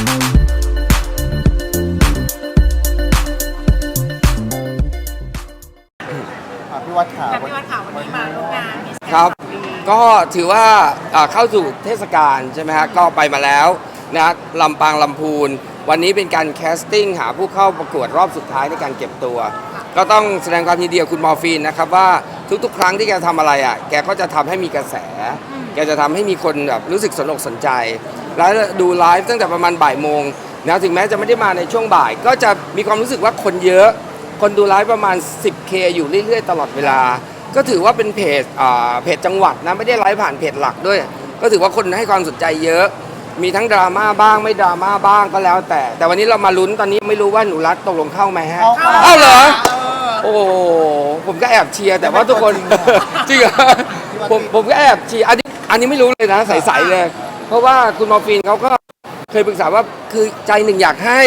อะพี่วัดขาแต่พี่วัดข่าววันนี้มาร่วมงาน Miss ครับ ปีก็ถือว่าอ่าเข้าสู่เทศกาลใช่ไหมฮะก็ไปมาแล้วนะลำปางลำพูน วันนี้เป็นการแคสติ้งหาผู้เข้าประกวดรอบสุดท้ายในการเก็บตัว ก็ต้องแสดงความยินดีกับคุณมอร์ฟีนนะครับว่าทุกๆ ครั้งที่แกทำอะไรอะแกก็จะทำให้มีกระแส แกจะทำให้มีคนแบบรู้สึกสนอกสนใจ แล้วดูไลฟ์ตั้งแต่ประมาณบ่ายโมงนะถึงแม้จะไม่ได้มาในช่วงบ่าย ก็จะมีความรู้สึกว่าคนเยอะ คนดูไลฟ์ประมาณ 10K อยู่เรื่อยๆ ตลอดเวลา ก็ถือว่าเป็นเพจอ่าเพจจังหวัดนะไม่ได้ไลฟ์ผ่านเพจหลักด้วย ก็ถือว่าคนให้ความสนใจเยอะ มีทั้งดราม่าบ้างไม่ดราม่าบ้างก็แล้วแต่ แต่วันนี้เรามาลุ้นตอนนี้ไม่รู้ว่าหนูรัตตกลงเข้าไหมฮะเข้าเอ้าเหรอเออโอ้ผมก็แอบเชียร์แต่ว่าทุกคนจริงเหรอผมผมก็แอบเชียร์อันนี้อันนี้ไม่รู้เลยนะใสๆเลย เพราะว่าคุณมอร์ฟีนเขาก็เคยปรึกษาว่าคือใจหนึ่งอยากให้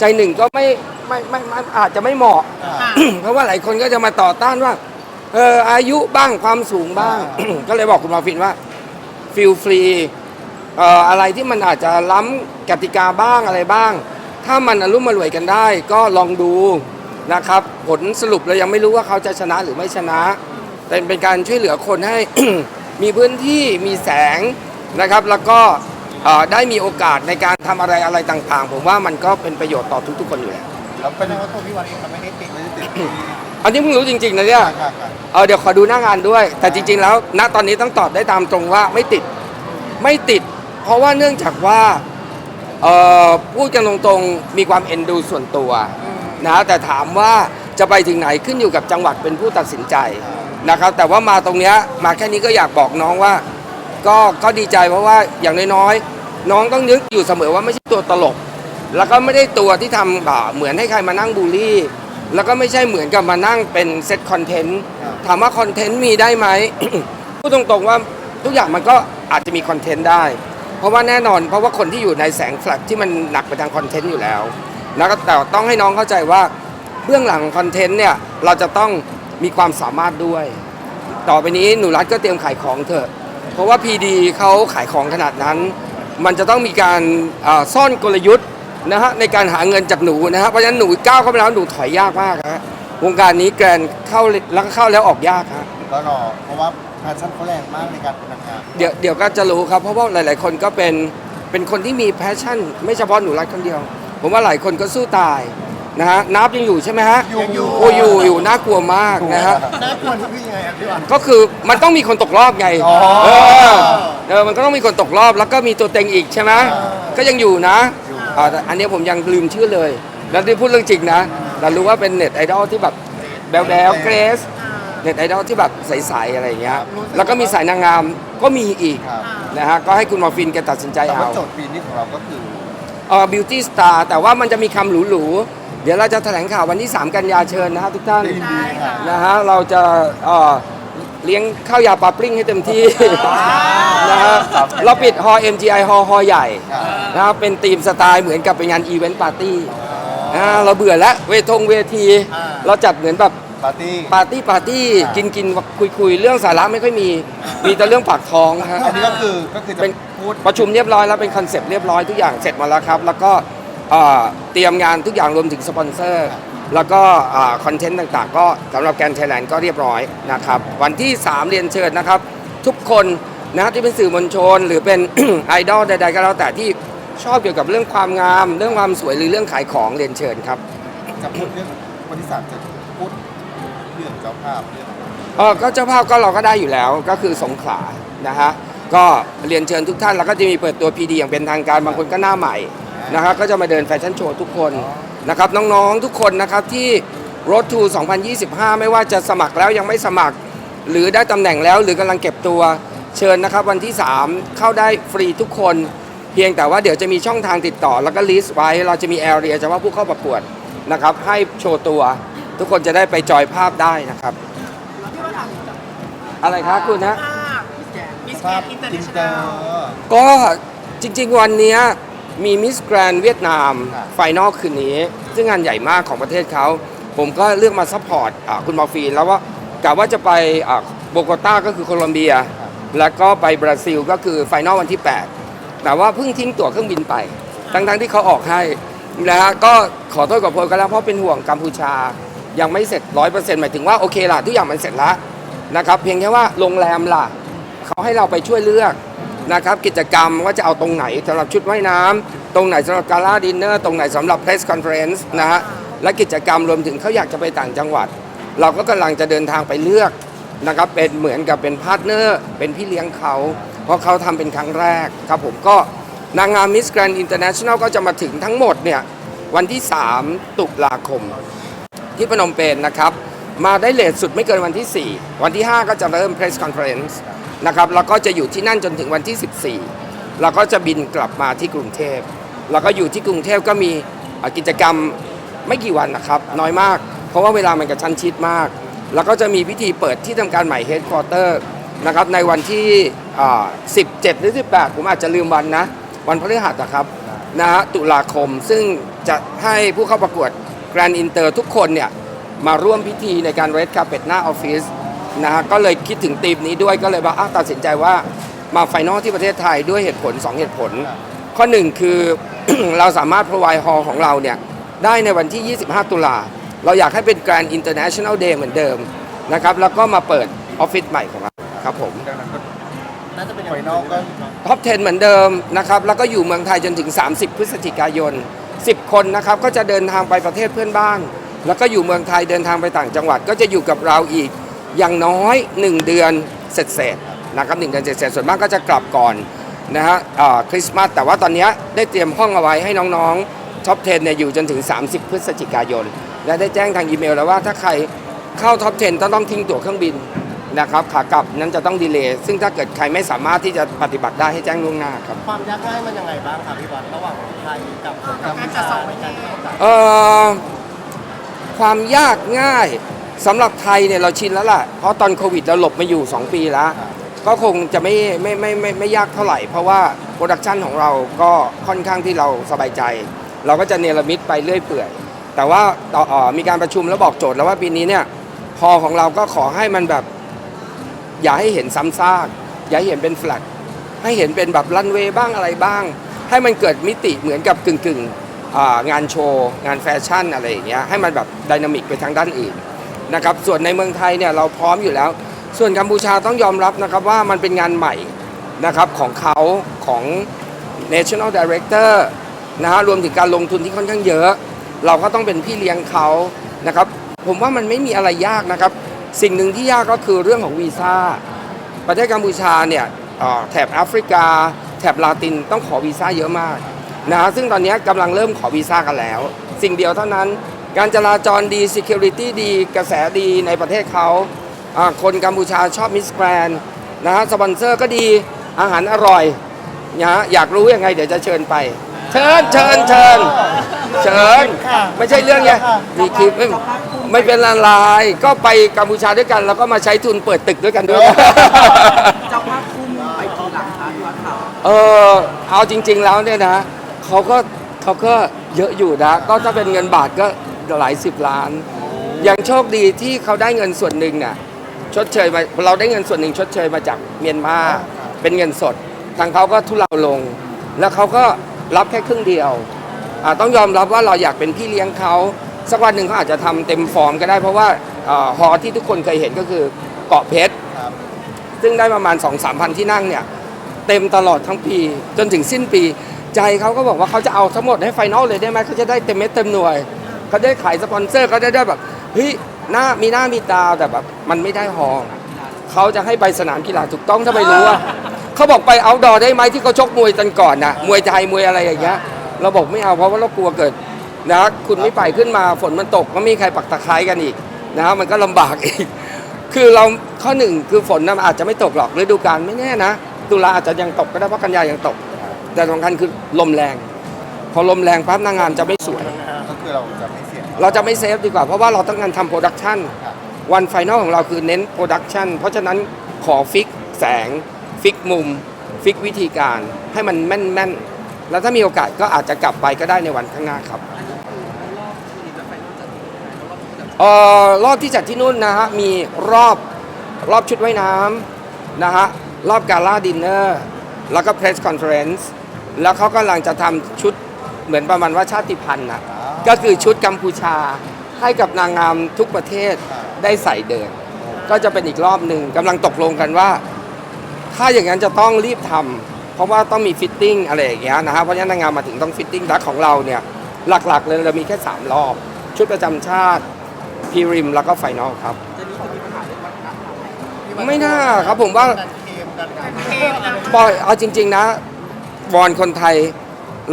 ใจหนึ่งก็ไม่ไม่ไม่ไม่อาจจะไม่เหมาะค่ะเพราะว่าหลายคนก็จะมาต่อต้านว่าเอออายุบ้างความสูงบ้าง ก็เลยบอกคุณมอร์ฟินว่าฟิลฟรีเอ่ออะไรที่มันอาจจะล้ำกติกาบ้างอะไรบ้าง ถ้ามันอรุ่มมารวยกันได้ ก็ลองดูนะครับ ผลสรุปเรายังไม่รู้ว่าเขาจะชนะหรือไม่ชนะ แต่เป็นการช่วยเหลือคนให้ มีพื้นที่มีแสง นะครับแล้วก็เอ่อได้มีโอกาสในการทำอะไรอะไรต่างๆ ผมว่ามันก็เป็นประโยชน์ต่อทุกๆ คนอยู่แล้วแล้วเป็นไงว่าตัวพี่วัดเองมันไม่ได้ติดไม่ได้ติดที่อันนี้เพิ่งรู้จริงๆนะเนี่ยค่ะค่ะเออเดี๋ยวขอดูหน้างานด้วย แต่จริง ๆ แล้ว ณตอนนี้ต้องตอบได้ตามตรงว่าไม่ติดไม่ติด เพราะว่าเนื่องจากว่าเอ่อพูดกันตรงๆมีความเอ็นดูส่วนตัวนะแต่ถามว่าจะไปถึงไหนขึ้นอยู่กับจังหวัดเป็นผู้ตัดสินใจนะครับแต่ว่ามาตรงเนี้ยมาแค่นี้ก็อยากบอกน้องว่า ก็ก็ดีใจเพราะว่าอย่างน้อยๆน้องต้องนึกอยู่เสมอว่าไม่ใช่ตัวตลก แล้วก็ไม่ได้ตัวที่ทำแบบเหมือนให้ใครมานั่งบูลลี่ แล้วก็ไม่ใช่เหมือนกับมานั่งเป็นเซตคอนเทนต์ถามว่าคอนเทนต์มีได้ไหม พูดตรงๆว่าทุกอย่างมันก็อาจจะมีคอนเทนต์ได้ เพราะว่าแน่นอน เพราะว่าคนที่อยู่ในแสงแฟลชที่มันหนักไปทางคอนเทนต์อยู่แล้วแล้วก็แต่ต้องให้น้องเข้าใจว่าเบื้องหลังคอนเทนต์เนี่ยเราจะต้องมีความสามารถด้วย ต่อไปนี้หนูรัฐก็เตรียมขายของเถอะเพ ราะว่าพีดีเขาขายของขนาดนั้น มันจะต้องมีการอ่าซ่อนกลยุทธ์นะฮะในการหาเงินจากหนูนะฮะเพราะฉะนั้นหนูก้าวเข้าไปแล้วหนูถอยยากมากฮะวงการนี้แกรนเข้าแล้วก็เข้าแล้วออกยากฮะก็รอเพราะว่าแพชชั่นเขาแรงมากในการเป็นนางงามเดี๋ยวเดี๋ยวก็จะรู้ครับเพราะว่าหลาย ๆ คนก็เป็นเป็นคนที่มีแพชชั่น ไม่เฉพาะหนูรัฐคนเดียว ผมว่าหลายคนก็สู้ตาย นะฮะนับยังอยู่ใช่ไหมฮะอยู่อยู่ โอ้อยู่อยู่น่ากลัวมากนะฮะ น่ากลัวที่พี่ยังไงอะพี่วัดก็คือมันต้องมีคนตกรอบไง อ๋อ เออเออมันก็ต้องมีคนตกรอบแล้วก็มีตัวเต็งอีกใช่ไหมเออก็ยังอยู่นะอ่าแต่อันนี้ผมยังลืมชื่อเลย แล้วที่พูดเรื่องจริงนะ เรารู้ว่าเป็นเน็ตไอดอลที่แบบแบลแบลเกรสเน็ตไอดอลที่แบบใสๆอะไรอย่างเงี้ย แล้วก็มีสายนางงามก็มีอีกครับนะฮะ ก็ให้คุณหมอฟินแกตัดสินใจแต่ว่าเอาโจทย์ปีนี้ของเราก็คือ เออบิวตี้สตาร์แต่ว่ามันจะมีคำหรูๆ เดี๋ยวเราจะแถลงข่าววันที่ 3 กันยาเชิญนะฮะทุกท่านดีดีค่ะนะฮะเราจะเอ่อเลี้ยงข้าวยาปลาปลิ้งให้เต็มที่นะฮะเราปิดฮอ MGI ฮอฮอใหญ่ค่ะนะครับเป็นธีมสไตล์เหมือนกับเป็นงานอีเวนต์ปาร์ตี้นะเราเบื่อแล้วเวทงเวทีอ่าเราจัดเหมือนแบบ ปาร์ตี้ ปาร์ตี้ปาร์ตี้อ่ากินกินคุยคุยเรื่องสาระไม่ค่อยมี มีแต่เรื่องปากท้องฮะอันนี้ก็คือก็คือจะเป็นพูด ประชุมเรียบร้อยแล้วเป็นคอนเซปต์เรียบร้อยทุกอย่างเสร็จหมดแล้วครับ แล้วก็ เอ่อเตรียมงานทุกอย่างรวมถึงสปอนเซอร์ แล้วก็คอนเทนต์ต่างๆ ก็สำหรับแกนไทยแลนด์ก็เรียบร้อยนะครับ วันที่ 3 เรียนเชิญนะครับ ทุกคนนะที่เป็นสื่อมวลชน หรือเป็นไอดอลใดๆก็แล้วแต่ที่ชอบเกี่ยวกับเรื่องความงาม เรื่องความสวยหรือเรื่องขายของเรียนเชิญครับจะพูดเรื่องวันที่สามจะพูดเรื่องเจ้าภาพเรื่องเออก็เจ้าภาพก็เราก็ได้อยู่แล้วก็คือสงขลานะฮะก็เรียนเชิญทุกท่านแล้วก็จะมีเปิดตัวพีดีอย่างเป็นทางการบางคนก็หน้าใหม่ นะครับก็จะมาเดินแฟชั่นโชว์ทุกคนนะครับน้องๆทุกคนนะครับที่ Road to 2025 ไม่ว่าจะสมัครแล้วยังไม่สมัคร หรือได้ตำแหน่งแล้วหรือกำลังเก็บตัวเชิญนะครับวันที่ 3 เข้าได้ฟรีทุกคน เพียงแต่ว่าเดี๋ยวจะมีช่องทางติดต่อ แล้วก็ลิสต์ไว้ เราจะมีแอเรียเฉพาะผู้เข้าประกวดนะครับให้โชว์ตัว ทุกคนจะได้ไปจอยภาพได้นะครับพี่วัดข่าวอะไรครับคุณฮะภาพมิสแกภาพนอินเตอร์อิเนนชั่นเตแนอลร์ก็จริงๆวันเนี้ย มีมิสแกรนเวียดนามครับไฟนอลคืนนี้ ซึ่งงานใหญ่มากของประเทศเขา ผมก็เลือกมาซัพพอร์ตอ่าคุณมอร์ฟีน แล้วว่ากะว่าจะไปอ่าโบโกตาก็คือโคลอมเบีย แล้วก็ไปบราซิลก็คือไฟนอลวันที่ 8 แต่ว่าเพิ่งทิ้งตั๋วเครื่องบินไป ทั้งๆที่เขาออกให้นะฮะก็ขอโทษกับโพลก็แล้วเพราะเป็นห่วงกัมพูชายังไม่เสร็จร้อยเปอร์เซ็นต์หมายถึงว่าโอเคล่ะทุกอย่างมันเสร็จแล้วนะครับเพียงแค่ว่าโรงแรมล่ะ เขาให้เราไปช่วยเลือก นะครับกิจกรรมว่าจะเอาตรงไหนสำหรับชุดว่ายน้ำตรงไหนสำหรับการ่าดินเนอร์ตรงไหนสำหรับเพรสคอนเฟรนซ์นะฮะและกิจกรรมรวมถึงเขาอยากจะไปต่างจังหวัด เราก็กำลังจะเดินทางไปเลือกนะครับเป็นเหมือนกับเป็นพาร์ทเนอร์เป็นพี่เลี้ยงเขา เพราะเขาทำเป็นครั้งแรกครับผมก็นางงามมิสแกรนด์อินเตอร์เนชั่นแนลก็จะมาถึงทั้งหมดเนี่ยวันที่ 3 ตุลาคม ที่พนมเปญนะครับ มาได้เลทสุดไม่เกินวันที่ 4 วันที่ 5 ก็จะเริ่ม Press Conference นะครับแล้วก็จะอยู่ที่นั่นจนถึงวันที่ 14 แล้วก็จะบินกลับมาที่กรุงเทพแล้วก็อยู่ที่กรุงเทพก็มีกิจกรรมไม่กี่วันนะครับ น้อยมาก เพราะว่าเวลามันกระชั้นชิดมาก แล้วก็จะมีพิธีเปิดที่ทำการใหม่ Headquarter นะครับในวันที่ 17 หรือ 18 ผมอาจจะลืมวันนะ วันพฤหัสนะครับนะฮะตุลาคมซึ่งจะให้ผู้เข้าประกวด Grand Inter ทุกคนเนี่ยมาร่วมพิธีในการเรดคาเป็ดหน้าออฟฟิศ นะฮะก็เลยคิดถึงธีมนี้ด้วยก็เลยว่าอ้าวตัดสินใจว่ามาไฟนอลที่ประเทศไทยด้วยเหตุผล 2 เหตุผล ข้อหนึ่งคือ เราสามารถ provide hall ของเราเนี่ยได้ในวันที่ 25 ตุลา เราอยากให้เป็น Grand International Day เหมือนเดิมนะครับแล้วก็มาเปิดออฟฟิศใหม่ของเราครับผมดังนั้นก็น่าจะเป็นไฟนอลก็ท็อป 10 เหมือนเดิมนะครับแล้วก็อยู่เมืองไทยจนถึง 30 พฤศจิกายน 10 คนนะครับก็จะเดินทางไปประเทศเพื่อนบ้าน แล้วก็อยู่เมืองไทยเดินทางไปต่างจังหวัด ก็จะอยู่กับเราอีก อย่างน้อย 1 เดือนเสร็จๆนะครับหนึ่งเดือนเสร็จๆส่วนมากก็จะกลับก่อนนะฮะอ่าคริสต์มาสแต่ว่าตอนเนี้ยได้เตรียมห้องเอาไว้ให้น้องๆท็อป 10 เนี่ยอยู่จนถึง 30 พฤศจิกายน และได้แจ้งทางอีเมลแล้วว่าถ้าใครเข้าท็อป 10 ต้องต้องทิ้งตั๋วเครื่องบินนะครับขากลับนั้นจะต้องดีเลย์ซึ่งถ้าเกิดใครไม่สามารถที่จะปฏิบัติได้ให้แจ้งล่วงหน้าครับความยากง่ายมันยังไงบ้างครับพี่บอลระหว่างไทยกับกัมพูชาในการเข้าใจเอ่อความยากง่าย สำหรับไทยเนี่ยเราชินแล้วล่ะ เพราะตอนโควิดเราหลบมาอยู่ 2 ปีแล้ว ก็คงจะไม่ไม่ไม่ไม่ไม่ยากเท่าไหร่ เพราะว่าโปรดักชันของเราก็ค่อนข้างที่เราสบายใจ เราก็จะเนรมิตไปเรื่อยเปื่อย แต่ว่าต่อออมีการประชุมแล้วบอกโจทย์แล้วว่าปีนี้เนี่ยพอของเราก็ขอให้มันแบบ อย่าให้เห็นซ้ำซาก อย่าให้เห็นเป็นแฟลตให้เห็นเป็นแบบรันเวย์บ้างอะไรบ้าง ให้มันเกิดมิติเหมือนกับกึ่งกึ่งๆงานโชว์ งานแฟชั่นอะไรอย่างเงี้ยให้มันแบบดินามิกไปทางด้านอื่น นะครับส่วนในเมืองไทยเนี่ยเราพร้อมอยู่แล้ว ส่วนกัมพูชาต้องยอมรับนะครับว่ามันเป็นงานใหม่นะครับของเขาของ National Director นะฮะรวมถึงการลงทุนที่ค่อนข้างเยอะ เราก็ต้องเป็นพี่เลี้ยงเขานะครับผมว่ามันไม่มีอะไรยากนะครับ สิ่งหนึ่งที่ยากก็คือเรื่องของวีซ่าประเทศกัมพูชาเนี่ยแถบแอฟริกา แถบลาตินต้องขอวีซ่าเยอะมากนะฮะซึ่งตอนนี้กำลังเริ่มขอวีซ่ากันแล้ว สิ่งเดียวเท่านั้น การจราจรดี Security ดีกระแสดีในประเทศเขาคนกัมพูชาชอบมิสแกรนนะฮะสปอนเซอร์ก็ดีอาหารอร่อยนะฮะอยากรู้ยังไงเดี๋ยวจะเชิญไป เชิญเชิญเชิญเชิญไม่ใช่เรื่องไงมีคลิปไม่ไม่เป็นอะไรก็ไปกัมพูชาด้วยกัน แล้วก็มาใช้ทุนเปิดตึกด้วยกันด้วยเจ้าภาพคุ้มไปกี่หลังคะพี่บอลค่ะเออเอาจริง ๆแล้วเนี่ยนะเขาก็เขาก็เยอะอยู่นะ ก็ถ้าเป็นเงินบาทก็ หลายสิบล้านอย่างโชคดีที่เขาได้เงินส่วนหนึ่งน่ะชดเชยมาเราได้เงินส่วนหนึ่งชดเชยมาจากเมียนมาเป็นเงินสด ทางเขาก็ทุเลาลง แล้วเขาก็รับแค่ครึ่งเดียวอ่าต้องยอมรับว่าเราอยากเป็นพี่เลี้ยงเขาสักวันหนึ่งเขาอาจจะทำเต็มฟอร์มก็ได้เพราะว่าอ่าฮอที่ทุกคนเคยเห็นก็คือเกาะเพชรครับซึ่งได้ประมาณ2 3 0 0 0ที่นั่งเนี่ยเต็มตลอดทั้งปี จนถึงสิ้นปี ใจเขาก็บอกว่าเขาจะเอาทั้งหมดให้ไฟนอลเลยได้ไหมเขาจะได้เต็มเม็ดเต็มหน่วย เขาได้ขายสปอนเซอร์เขาได้ได้แบบเฮ้ยหน้ามีหน้ามีตาแต่แบบมันไม่ได้ฮอลเขาจะให้ไปสนามกีฬาถูกต้องถ้าไม่รู้อะเขาบอกไปเอาดอได้ไหมที่เขาชกมวยกันก่อนนะมวยไทยมวยอะไรอย่างเงี้ย เราบอกไม่เอาเพราะว่าเรากลัวเกิดนะคุณไม่ไปขึ้นมาฝนมันตกก็ไม่มีใครปักตะไคร้กันอีกนะมันก็ลำบากอีก คือเราข้อหนึ่งคือฝนนะมันอาจจะไม่ตกหรอกฤดูกาลไม่แน่นะตุลาอาจจะยังตกก็ได้เพราะกันยายังตก แต่สำคัญคือลมแรง พอลมแรงปั๊บนางงามจะไม่สวยก็ คือเราจะไม่เสี่ยง เราจะไม่เซฟดีกว่า เพราะว่าเราต้องการทำโปรดักชันครับ วันไฟนอลของเราคือเน้นโปรดักชันเพราะฉะนั้นขอฟิกแสง ฟิกมุม ฟิกวิธีการให้มันแม่นๆ แล้วถ้ามีโอกาสก็อาจจะกลับไปก็ได้ในวันข้างหน้าครับเอ่อรอบที่จัดที่นู่นนะฮะมีรอบรอบชุดว่ายน้ำนะฮะรอบการล่าดินเนอร์แล้วก็เพรสคอนเฟอเรนซ์แล้วเขากำลังจะทำชุดเหมือนประมาณว่าชาติพันธุ์นะ ก็คือชุดกัมพูชาให้กับนางงามทุกประเทศได้ใส่เดิน ก็จะเป็นอีกรอบหนึ่งกำลังตกลงกันว่า ถ้าอย่างนั้นจะต้องรีบทำเพราะว่าต้องมีฟิตติ้งอะไรอย่างเงี้ยนะฮะเพราะฉะนั้นนางงามมาถึงต้องฟิตติ้งและของเราเนี่ยหลักๆเลยเรามีแค่ 3 รอบ ชุดประจำชาติพีริมแล้วก็ไฟนอลครับ ไม่น่าครับผมว่าปล่อยเอาจริง ๆ นะวอนคนไทย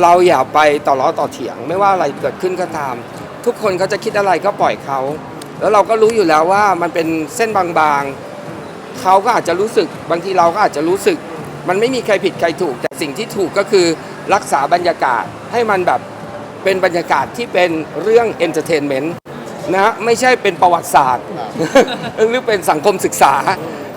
เราอย่าไปต่อล้อต่อเถียง ไม่ว่าอะไรเกิดขึ้นก็ตาม ทุกคนเขาจะคิดอะไรก็ปล่อยเขาแล้วเราก็รู้อยู่แล้วว่ามันเป็นเส้นบางๆเขาก็อาจจะรู้สึก บางทีเราก็อาจจะรู้สึก มันไม่มีใครผิดใครถูก แต่สิ่งที่ถูกก็คือรักษาบรรยากาศให้มันแบบเป็นบรรยากาศที่เป็นเรื่องเอนเตอร์เทนเมนต์นะฮะไม่ใช่เป็นประวัติศาสตร์ หรือเป็นสังคมศึกษา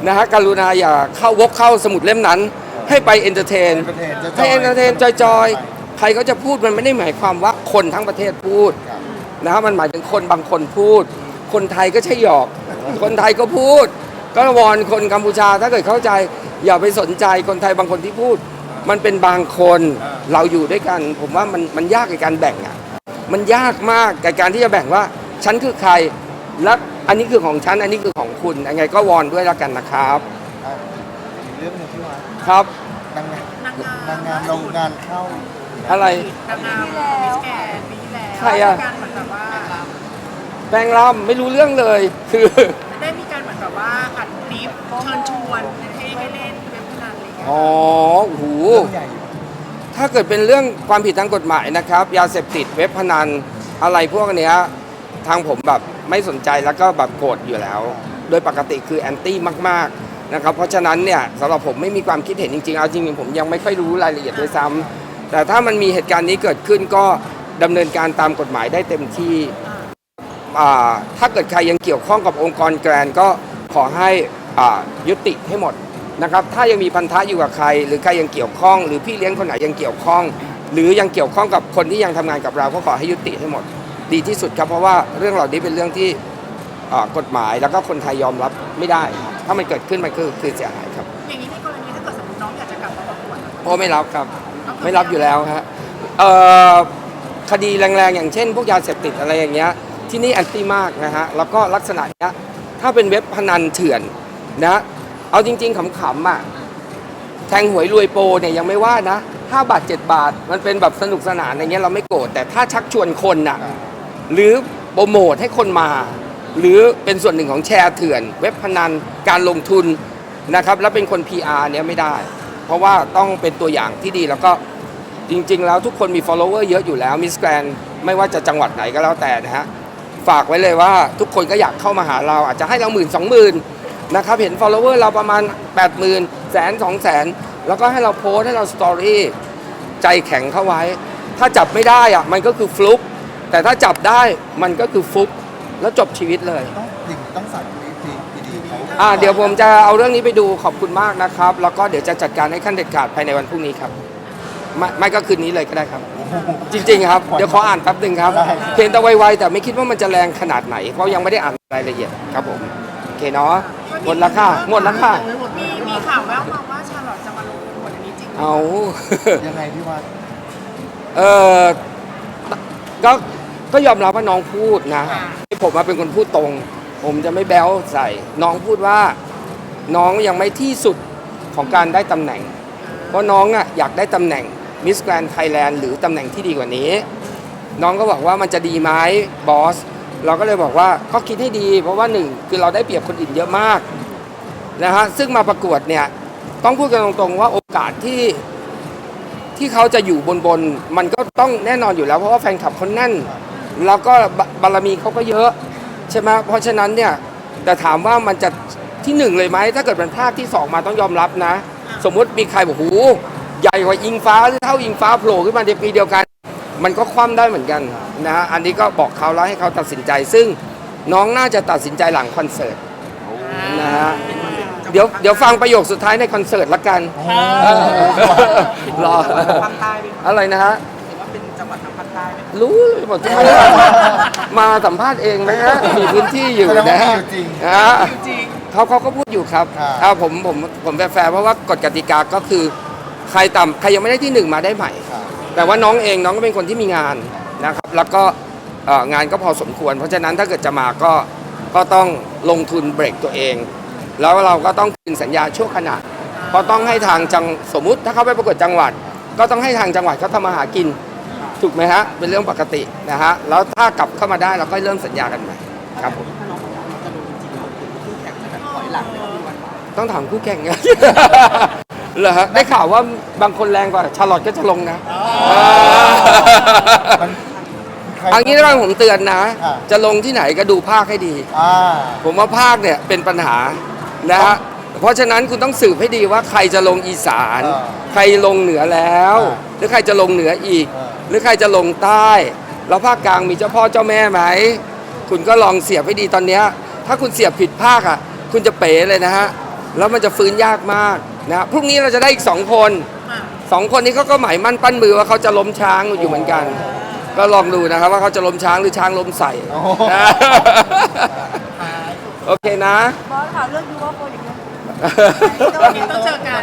นะฮะกรุณาอย่าเข้าวกเข้าสมุดเล่มนั้น ให้ไปเอนเตอร์เทน entertain ให้เอนเตอร์เทนจอยๆ ใครเขาจะพูดมันไม่ได้หมายความว่าคนทั้งประเทศพูดครับนะฮะมันหมายถึงคนบางคนพูด คนไทยก็ใช่หยอก คนไทยก็พูด ก็วอนคนกัมพูชาถ้าเกิดเข้าใจอย่าไปสนใจคนไทยบางคนที่พูด มันเป็นบางคนเราอยู่ด้วยกัน ผมว่ามันมันยากในการแบ่งอะมันยากมากกับการที่จะแบ่งว่าฉันคือใครและอันนี้คือของฉันอันนี้คือของคุณยังไงก็วอนด้วยแล้วกันนะครับอะอีกเรื่องหนึงที่ว่าครับนางงามนางงามนางงามลงงานเข้า อะไร นางงามมิสแกรนด์ปีที่แล้วใครอะ ได้มีการเหมือนแบบว่าแปลงลำไม่รู้เรื่องเลย คือ ได้มีการเหมือนแบบว่าอัดคลิปเชิญชวนให้ให้เล่นเว็บพนันอะไรอย่างเงี้ยอ๋อโอ้โหเรื่องใหญ่อยู่ถ้าเกิดเป็นเรื่องความผิดทางกฎหมายนะครับ ยาเสพติดเว็บพนันอะไรพวกเนี้ยทางผมแบบไม่สนใจแล้วก็แบบโกรธอยู่แล้ว โดยปกติคือแอนตี้มากๆนะครับเพราะฉะนั้นเนี่ยสำหรับผมไม่มีความคิดเห็นจริงๆเอาจริงๆผมยังไม่ค่อยรู้รายละเอียดด้วยซ้ำ แต่ถ้ามันมีเหตุการณ์นี้เกิดขึ้นก็ดำเนินการตามกฎหมายได้เต็มที่อ่าถ้าเกิดใครยังเกี่ยวข้องกับองค์กรแกรนก็ขอให้อ่ายุติให้หมดนะครับ ถ้ายังมีพันธะอยู่กับใคร หรือใครยังเกี่ยวข้อง หรือพี่เลี้ยงคนไหนยังเกี่ยวข้อง หรือยังเกี่ยวข้องกับคนที่ยังทำงานกับเรา ก็ขอให้ยุติให้หมด ดีที่สุดครับเพราะว่าเรื่องเหล่านี้เป็นเรื่องที่อ่ากฎหมายแล้วก็คนไทยยอมรับไม่ได้ ถ้ามันเกิดขึ้นมันคือคือเสียหายครับอย่างนี้ในกรณีถ้าเกิดสมมติน้องอยากจะกลับมาประกวดอะเพราะไม่รับครับ ไม่รับอยู่แล้วฮะเอ่อคดีแรงๆ อย่างเช่น พวกยาเสพติดอะไรอย่างเงี้ยที่นี่แอนตี้มากนะฮะแล้วก็ลักษณะเนี้ยถ้าเป็นเว็บพนันเถื่อนนะเอาจริง ๆขำๆอะแทงหวยรวยโปรเนี่ยยังไม่ว่านะ5บาท 7 บาท มันเป็นแบบสนุกสนานอย่างเงี้ยเราไม่โกรธแต่ถ้าชักชวนคนน่ะหรือโปรโมทให้คนมา หรือเป็นส่วนหนึ่งของแชร์เถื่อน เว็บพนันการลงทุนนะครับ แล้วเป็นคน PR เนี่ยไม่ได้ เพราะว่าต้องเป็นตัวอย่างที่ดีแล้วก็จริง ๆ แล้วทุกคนมี follower เยอะอยู่แล้วมิสแกรนไม่ว่าจะจังหวัดไหนก็แล้วแต่นะฮะฝากไว้เลยว่าทุกคนก็อยากเข้ามาหาเราอาจจะให้เราหมื่นสองหมื่นนะครับเห็น follower เราประมาณ 8 0 0 0 0แสนสองแสนแล้วก็ให้เราโพสให้เราสตอรี่ใจแข็งเข้าไว้ ถ้าจับไม่ได้อะมันก็คือฟลุกแต่ถ้าจับได้มันก็คือฟุกแล้วจบชีวิตเลยองดิ่งต้อง อ่าเดี๋ยวผมจะเอาเรื่องนี้ไปดูขอบคุณมากนะครับ แล้วก็เดี๋ยวจะจัดการให้ขั้นเด็ดขาดภายในวันพรุ่งนี้ครับไม่ไม่ก็คืนนี้เลยก็ได้ครับ จริง ๆ ครับเดี๋ยวขออ่านแป๊บหนึ่งครับเพียงแต่ไวๆแต่ไม่คิดว่ามันจะแรงขนาดไหน เพราะยังไม่ได้อ่านรายละเอียดครับผมโอเคเนาะหมดแล้วค่ะหมดแล้วค่ะมีมีข่าวแววมาว่าชาลอตจะมาลงประกวดอันนี้จริงไหมเอา ยังไงพี่ว่าเออก็ก็ยอมรับว่าน้องพูดนะผมมาเป็นคนพูดตรง ผมจะไม่แบ้วใส่ น้องพูดว่าน้องยังไม่ที่สุดของการได้ตำแหน่ง เพราะน้องอะอยากได้ตำแหน่งมิสแกรน n ไทยแลนด์หรือตำแหน่งที่ดีกว่านี้ น้องก็บอกว่ามันจะดีไหมบอสเราก็เลยบอกว่าก็คิดให้ดี เพราะว่าหนึ่งคือเราได้เปรียบคนอื่นเยอะมากนะฮะซึ่งมาประกวดเนี่ยต้องพูดกันตรงๆว่าโอกาสที่ที่เขาจะอยู่บนบนมันก็ต้องแน่นอนอยู่แล้วเพราะว่าแฟนคลับเขาแน่น แล้วก็บบารมีเขาก็เยอะ ใช่ไหมเพราะฉะนั้นเนี่ยแต่ถามว่ามันจะที่หนึ่งเลยไหมถ้าเกิดมันพลาดที่สองมาต้องยอมรับนะ สมมุติมีใครบอกหูใหญ่กว่าอิงฟ้าหรือเท่าอิงฟ้าโผล่ขึ้นมาในปีเดียวกัน มันก็คว่ำได้เหมือนกันนะฮะอันนี้ก็บอกเขาแล้วให้เขาตัดสินใจ ซึ่งน้องน่าจะตัดสินใจหลังคอนเสิร์ตนะฮะเดี๋ยวเดี๋ยวฟังประโยคสุดท้ายในคอนเสิร์ตละกันเออรอภาคใต้เป็นอะไรนะฮะ ภาคใต้ไหมรู้หมดทุกคนมาสัมภาษณ์เองไหมฮะมีพื้นที่อยู่แสดงว่านะฮะมีอยู่จริง ฮะจริงเขาเขาก็พูดอยู่ครับครับเอาผมผมผมแฟร์ๆเพราะว่ากฎกติกาก็คือใครต่ำใครยังไม่ได้ที่หนึ่งมาได้ใหม่ครับแต่แต่ว่าน้องเองน้องก็เป็นคนที่มีงานนะครับ แล้วก็เอ่องานก็พอสมควร เพราะฉะนั้นถ้าเกิดจะมาก็ก็ต้องลงทุนเบรกตัวเอง แล้วเราก็ต้องคืนสัญญาชั่วขณะเพราะต้องให้ทางจังสมมุติถ้าเขาไปประกวดจังหวัด ก็ต้องให้ทางจังหวัดเขาทำมาหากิน ถูกไหมฮะ เป็นเรื่องปกตินะฮะ แล้วถ้ากลับเข้ามาได้เราก็เริ่มสัญญากันใหม่ครับผมต้องถามคู่แข่งไงเหรอฮะได้ข่าวว่าบางคนแรงกว่าชาลอตก็จะลงนะมันใคร เอันนี้ต้องผมเตือนนะ อ่า จะลงที่ไหนก็ดูภาคให้ดี อ่าผมว่าภาคเนี่ยเป็นปัญหานะฮะ เพราะฉะนั้นคุณต้องสืบให้ดีว่าใครจะลงอีสานอ่าใครลงเหนือแล้วอ่าหรือใครจะลงเหนืออีกอ่า หรือใครจะลงใต้ แล้วภาคกลางมีเจ้าพ่อเจ้าแม่ไหม คุณก็ลองเสียบให้ดีตอนเนี้ยถ้าคุณเสียบผิดภาคอะ คุณจะเป๋เลยนะฮะ แล้วมันจะฟื้นยากมากนะพรุ่งนี้เราจะได้อีกสองคนอะสองคนนี้เขาก็หมายมั่นปั้นมือว่าเขาจะล้มช้างอยู่เหมือนกัน ก็ลองดูนะครับว่าเขาจะล้มช้างหรือช้างล้มใส่โอ้โหนะโอเคนะ บอสค่ะเรื่องยูว่าโฟอย่างเงี้ยวันนี้ต้องเจอกัน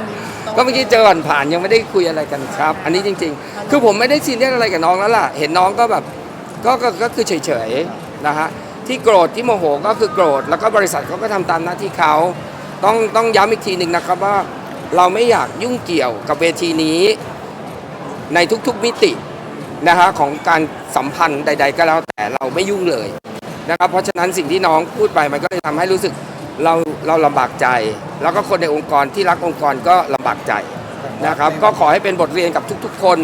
ก็เมื่อกี้เจอก่อนผ่านยังไม่ได้คุยอะไรกันครับ อันนี้จริง ๆ คือผมไม่ได้ซีเรียสอะไรกับน้องแล้วล่ะ เห็นน้องก็แบบก็ก็ก็คือเฉยๆนะฮะที่โกรธที่โมโหก็คือโกรธแล้วก็บริษัทเขาก็ทำตามหน้าที่เขาต้องต้องย้ำอีกทีหนึ่งนะครับว่าเราไม่อยากยุ่งเกี่ยวกับเวทีนี้ในทุกๆมิตินะฮะของการสัมพันธ์ใด ๆ ก็แล้วแต่เราไม่ยุ่งเลยนะครับเพราะฉะนั้นสิ่งที่น้องพูดไปมันก็เลยทำให้รู้สึกเรา เราลำบากใจ แล้วก็คนในองค์กรที่รักองค์กรก็ลำบากใจนะครับ ก็ขอให้เป็นบทเรียนกับทุก ๆ คน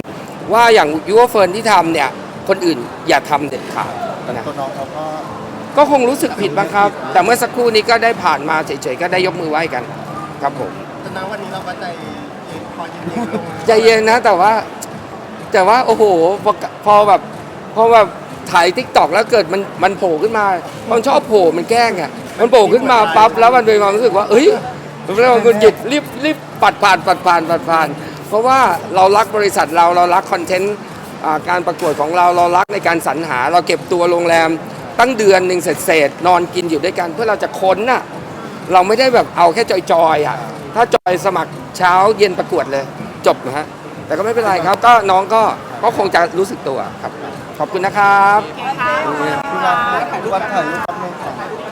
ว่าอย่างยูวเฟิร์นที่ทำเนี่ย คนอื่นอย่าทำเด็ดขาดนะตัวน้องเขาก็ก็คงรู้สึกผิดบ้างครับ แต่เมื่อสักครู่นี้ก็ได้ผ่านมาเฉยๆก็ได้ยกมือไหว้กัน ครับผมแต่ณวันนี้เราก็ใจเย็นพอเย็นๆลงใจเย็นนะแต่ว่า แต่ว่าโอ้โหพอพอแบบพอแบบถ่ายทิกตอกแล้วเกิดมันมันโผล่ขึ้นมามันชอบโผล่มันแกล้งอะ มันโผล่ขึ้นมาปั๊บแล้วมันเป็นความรู้สึกว่า เอ้ยมันเป็นความคุณจิตรีบรีบปัดผ่านปัดผ่านปัดผ่าน เพราะว่าเรารักบริษัทเราเรารักคอนเทนต์การประกวดของเราเรารักในการสรรหา เราเก็บตัวโรงแรมตั้งเดือนหนึ่งเสร็จๆนอนกินอยู่ด้วยกัน เพื่อเราจะค้นน่ะเราไม่ได้แบบเอาแค่จอยๆอะถ้าจอยสมัครเช้าเย็นประกวดเลยจบนะฮะแต่ก็ไม่เป็นไรครับ ก็น้องก็ก็คงจะรู้สึกตัวครับ ขอบคุณนะครับคุณรัฐคุณรัฐถ่ายรูปแป๊บ